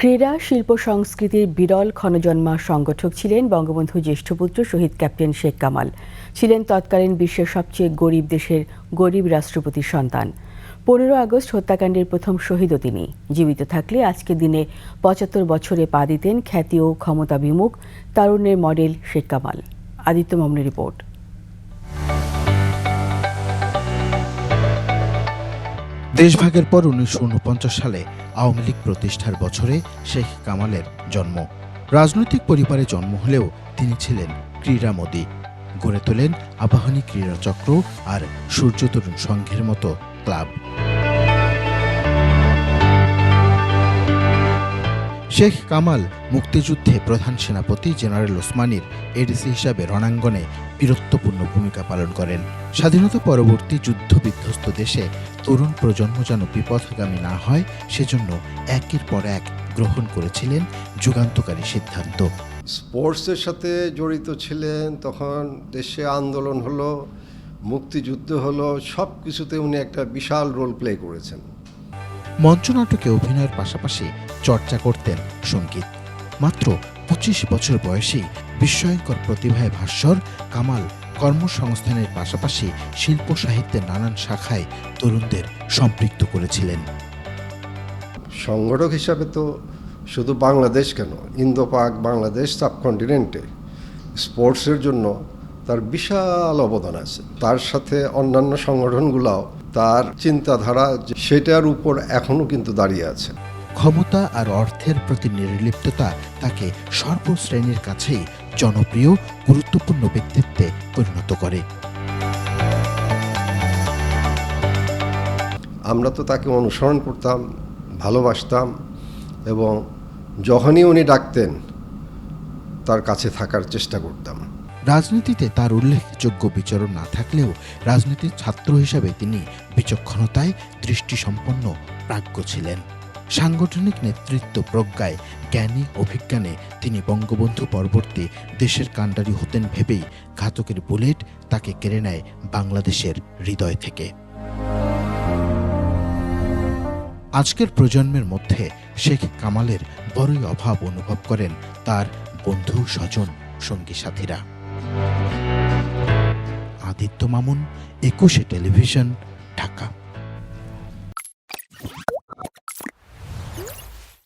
ক্রীড়া, শিল্প, সংস্কৃতির বিরল ক্ষণজন্মা সংগঠক ছিলেন বঙ্গবন্ধু জ্যেষ্ঠপুত্র শহীদ ক্যাপ্টেন শেখ কামাল। ছিলেন তৎকালীন বিশ্বের সবচেয়ে গরিব দেশের গরিব রাষ্ট্রপতির সন্তান। পনেরো আগস্ট হত্যাকাণ্ডের প্রথম শহীদও তিনি। জীবিত থাকলে আজকের দিনে পঁচাত্তর বছরে পা দিতেন খ্যাতি ও ক্ষমতা বিমুখ তারুণ্যের মডেল শেখ কামাল। আদিত্য মামনের রিপোর্ট। দেশভাগের পর উনিশশো উনপঞ্চাশ সালে আওয়ামী লীগ প্রতিষ্ঠার বছরে শেখ কামালের জন্ম। রাজনৈতিক পরিবারে জন্ম হলেও তিনি ছিলেন ক্রীড়ামোদী গড়ে তোলেন আবাহনী ক্রীড়াচক্র আর সূর্যতরুণ সংঘের মতো ক্লাব। শেখ কামাল মুক্তিযুদ্ধে প্রধান সেনাপতি জেনারেল ওসমানীর এডিসি হিসাবে রণাঙ্গনে বীরত্বপূর্ণ ভূমিকা পালন করেন। স্বাধীনতা পরবর্তী যুদ্ধ বিধ্বস্ত দেশে তরুণ প্রজন্ম যেন বিপথগামী না হয় সেজন্য একের পর এক গ্রহণ করেছিলেন যুগান্তকারী সিদ্ধান্ত। স্পোর্টসের সাথে জড়িত ছিলেন তখন দেশে আন্দোলন হলো মুক্তিযুদ্ধ হলো সব কিছুতে উনি একটা বিশাল রোল প্লে করেছেন। মঞ্চনাটকে অভিনয়ের পাশাপাশি চর্চা করতেন সংগীত। মাত্র পঁচিশ বছর বয়সেই বিস্ময়কর প্রতিভায় ভাস্বর কামাল কর্মসংস্থানের পাশাপাশি শিল্প সাহিত্যের নানান শাখায় তরুণদের সম্পৃক্ত করেছিলেন। সংগঠক হিসাবে তো শুধু বাংলাদেশ কেন ইন্দো পাক বাংলাদেশ সাবকন্টিনেন্টে স্পোর্টসের জন্য তার বিশাল অবদান আছে। তার সাথে অন্যান্য সংগঠনগুলাও তার চিন্তাধারা সেটার উপর এখনও কিন্তু দাঁড়িয়ে আছে। ক্ষমতা আর অর্থের প্রতি নির্লিপ্ততা তাকে সর্বশ্রেণীর কাছেই জনপ্রিয় গুরুত্বপূর্ণ ব্যক্তিত্বে পরিণত করে। আমরা তো তাকে অনুসরণ করতাম ভালোবাসতাম এবং যখনই উনি ডাকতেন তার কাছে থাকার চেষ্টা করতাম। রাজনীতিতে তার উল্লেখযোগ্য বিচরণ না থাকলেও রাজনীতির ছাত্র হিসাবে তিনি বিচক্ষণতায় দৃষ্টিসম্পন্ন প্রাজ্ঞ ছিলেন। সাংগঠনিক নেতৃত্ব প্রজ্ঞায় জ্ঞানী অভিজ্ঞানে তিনি বঙ্গবন্ধু পরবর্তী দেশের কাণ্ডারি হতেন ভেবেই ঘাতকের বুলেট তাকে কেড়ে নেয় বাংলাদেশের হৃদয় থেকে। আজকের প্রজন্মের মধ্যে শেখ কামালের বড়ই অভাব অনুভব করেন তার বন্ধু স্বজন সঙ্গী সাথীরা। আদিত্য মামুন, একুশে টেলিভিশন, ঢাকা।